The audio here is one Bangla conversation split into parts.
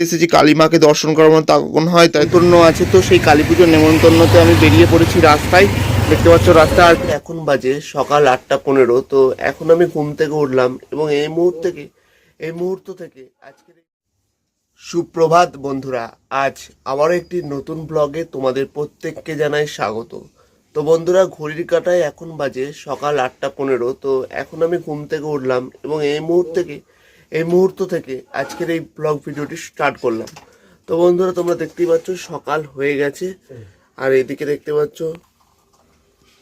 এসেছি কালী মাকে দর্শন করার মতো তখন হয় তাই তন্য আছে তো সেই কালী পুজোর নেমন্তন্নতে আমি বেরিয়ে পড়েছি রাস্তায়। দেখতে পাচ্ছ রাস্তা আর এখন বাজে সকাল আটটা পনেরো, তো এখন আমি ঘুম থেকে উঠলাম এবং এই মুহূর্ত থেকে, এই মুহূর্ত থেকে আজকের সুপ্রভাত বন্ধুরা, আজ আবারও একটি নতুন ব্লগে তোমাদের প্রত্যেককে জানাই স্বাগত। তো বন্ধুরা, ঘড়ির কাটায় এখন বাজে সকাল আটটা পনেরো, তো এখন আমি ঘুম থেকে উঠলাম এবং এই মুহূর্ত থেকে এই মুহূর্ত থেকে আজকের এই ব্লগ ভিডিওটি স্টার্ট করলাম। তো বন্ধুরা, তোমরা দেখতেই পাচ্ছ, সকাল হয়ে গেছে। আর এদিকে দেখতে পাচ্ছ,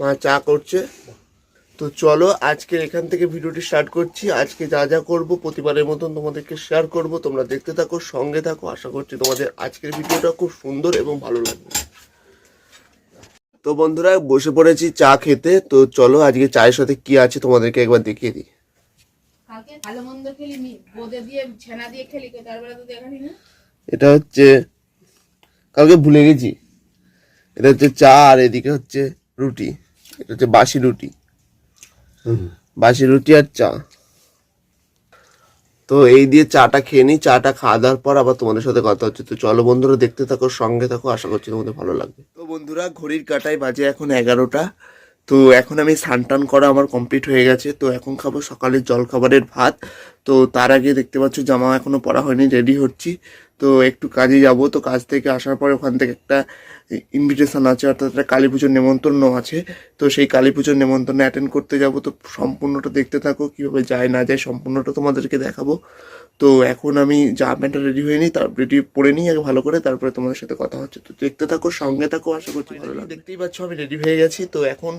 মা চা করছে। তো চলো, আজকের এখান থেকে ভিডিওটি স্টার্ট করছি। আজকে যা যা করব, প্রতিবারের মতন তোমাদেরকে শেয়ার করব। তোমরা দেখতে থাকো, সঙ্গে থাকো। আশা করছি তোমাদের আজকের ভিডিওটা খুব সুন্দর এবং ভালো লাগবে। তো বন্ধুরা, বসে পড়েছি চা খেতে। তো চলো, আজকে চায়ের সাথে কি আছে তোমাদেরকে একবার দেখিয়ে দিই। কালকে ভালো মন্দ খেলি নি বোঁদে দিয়ে ছেনা দিয়ে খেলি তারপরে তো দেখালি না এটা হচ্ছে কালকে ভুলে গেছি। এটা হচ্ছে চা আর এদিকে হচ্ছে রুটি এটা হচ্ছে বাসি রুটি। বাসি রুটি আর চা। তো এই দিয়ে চাটা খেয়ে নিই চাটা খাওয়া দাওয়ার পর আবার তোমাদের সাথে কথা হচ্ছে। তো চলো বন্ধুরা দেখতে থাকো সঙ্গে থাকো আশা করছি তোমাদের ভালো লাগবে। তো বন্ধুরা ঘড়ির কাটায় বাজে এখন এগারোটা। তো এখন আমি স্নান করা আমার কমপ্লিট হয়ে গেছে। তো এখন খাব সকালের জলখাবারের ভাত। তো তার আগে দেখতে পাচ্ছ জামা এখনও পরা হয়নি রেডি হচ্ছি। তো একটু কাজে যাব। তো কাজ থেকে আসার পরে ওখান থেকে একটা ইনভিটেশন আছে অর্থাৎ একটা কালী পুজোর নেমন্তন্ন আছে। তো সেই কালী পুজোর নেমন্তন্ন অ্যাটেন্ড করতে যাব। তো সম্পূর্ণটা দেখতে থাকো কীভাবে যায় না যায় সম্পূর্ণটা তোমাদেরকে দেখাবো। তো এখন আমি জামা প্যান্টটা রেডি হয়ে নিই তার রেডি পরে নিই আগে ভালো করে তারপরে তোমাদের সাথে কথা হচ্ছে। তো দেখতে থাকো সঙ্গে থাকো আশা করছি ভালো লাগবে। দেখতেই পাচ্ছ আমি রেডি হয়ে গেছি। তো এখন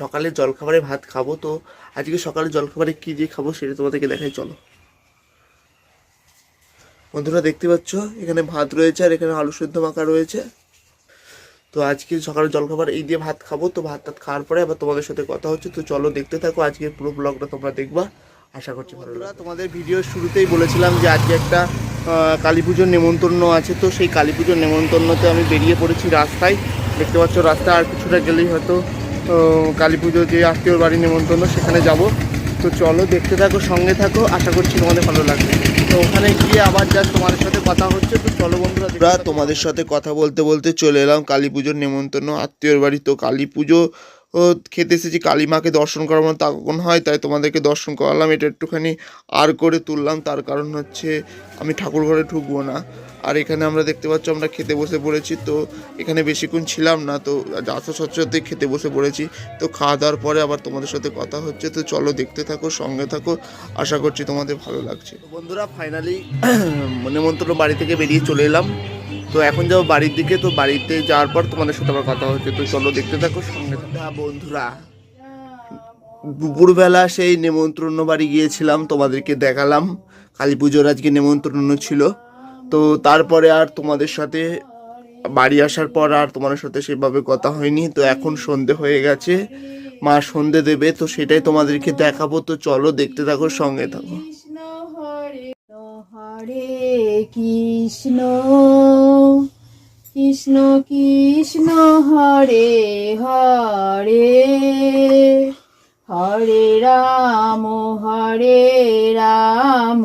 সকালে জলখাবারে ভাত খাব। তো আজকে সকালে জলখাবারে কী দিয়ে খাব সেটা তোমাদেরকে দেখাই চলো। বন্ধুরা দেখতে পাচ্ছ? এখানে ভাত রয়েছে আর এখানে আলু সেদ্ধ মাখা রয়েছে। তো আজকে সকালে জলখাবার এই দিয়ে ভাত খাব। তো ভাত টাত খাওয়ার পরে আবার তোমাদের সাথে কথা হচ্ছে। তো চলো দেখতে থাকো আজকে পুরো ব্লগটা তোমরা দেখবা। আশা করছি ভালো তোমাদের ভিডিওর শুরুতেই বলেছিলাম যে আজকে একটা কালী পুজোর নেমন্তন্ন আছে। তো সেই কালী পুজোর নেমন্তন্নতে আমি বেরিয়ে পড়েছি রাস্তায়। দেখতে পাচ্ছ রাস্তা আর কিছুটা গেলেই হয়তো কালী পুজো যে আত্মীয়র বাড়ি নেমন্তন্ন সেখানে যাব। তো চলো দেখতে থাকো সঙ্গে থাকো আশা করছি তোমাদের ভালো লাগবে। তো ওখানে গিয়ে আবার যা তোমাদের সাথে কথা হচ্ছে তো চলো বন্ধুরা তোমাদের সাথে কথা বলতে বলতে চলে এলাম কালী পুজোর নেমন্তন্ন আত্মীয়র বাড়ি। তো কালী পুজো ও খেতে এসেছি কালী মাকে দর্শন করার মতো তখন হয় তাই তোমাদেরকে দর্শন করালাম এটা একটুখানি আর করে তুললাম তার কারণ হচ্ছে আমি ঠাকুর ঘরে ঢুকবো না। আর এখানে আমরা দেখতে পাচ্ছ আমরা খেতে বসে পড়েছি তো এখানে বেশিক্ষণ ছিলাম না তো আসা সচ্ছতে খেতে বসে পড়েছি। তো খাওয়া দাওয়ার পরে আবার তোমাদের সাথে কথা হচ্ছে তো চলো দেখতে থাকো সঙ্গে থাকো। আশা করছি তোমাদের ভালো লাগছে। বন্ধুরা ফাইনালি নেমন্তন্ন বাড়ি থেকে বেরিয়ে চলে এলাম। তো এখন যাব বাড়ির দিকে তো বাড়িতে যাওয়ার পর তোমাদের সাথে আবার কথা হচ্ছে তো চলো দেখতে থাকো সঙ্গে থাকো। হ্যাঁ, বন্ধুরা। দুপুরবেলা সেই নেমন্ত্রণ বাড়ি গিয়েছিলাম তোমাদেরকে দেখালাম। কালী পুজোর আজকে নেমন্ত্রণ ছিল। তো তারপরে আর তোমাদের সাথে বাড়ি আসার পর আর তোমাদের সাথে সেভাবে কথা হয়নি। তো এখন সন্ধে হয়ে গেছে। মা সন্ধে দেবে, তো সেটাই তোমাদেরকে দেখাবো। তো চলো দেখতে থাকো, সঙ্গে থাকো। হরে কৃষ্ণ। কৃষ্ণ কৃষ্ণ হরে হরে। হরে রাম হরে রাম।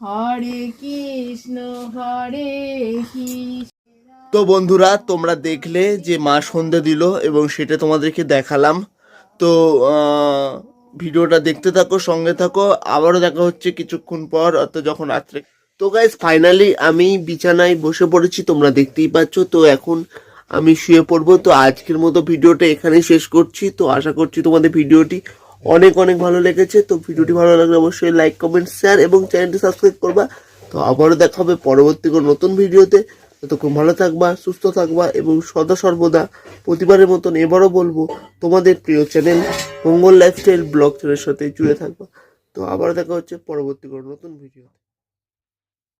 হরে কৃষ্ণ, হরে তো বন্ধুরা, তোমরা দেখলে যে মা সন্ধে দিল এবং সেটা তোমাদেরকে দেখালাম। তো ভিডিওটা দেখতে থাকো, সঙ্গে থাকো। আবারও দেখা হচ্ছে কিছুক্ষণ পর, অর্থাৎ যখন রাত্রে। তো গাইজ ফাইনালি আমি বিছানায় বসে পড়েছি, তোমরা দেখতেই পাচ্ছ। তো এখন আমি শুয়ে পড়ব। তো আজকের মতো ভিডিওটা এখানেই শেষ করছি। তো আশা করছি তোমাদের ভিডিওটি অনেক অনেক ভালো লেগেছে, তো ভিডিওটি ভালো লাগলে অবশ্যই লাইক কমেন্ট শেয়ার এবং চ্যানেলটি সাবস্ক্রাইব করবা। তো আবারও দেখা হবে পরবর্তী কোনো নতুন ভিডিওতে। ততক্ষণ ভালো থাকবা, সুস্থ থাকবা এবং সদা সর্বদা প্রতিবারের মতন এবারও বলব, তোমাদের প্রিয় চ্যানেল মঙ্গল লাইফস্টাইল ব্লগ চ্যানেলের সাথে জুড়ে থাকবা। তো আবারও দেখা হচ্ছে পরবর্তী কোনো নতুন ভিডিও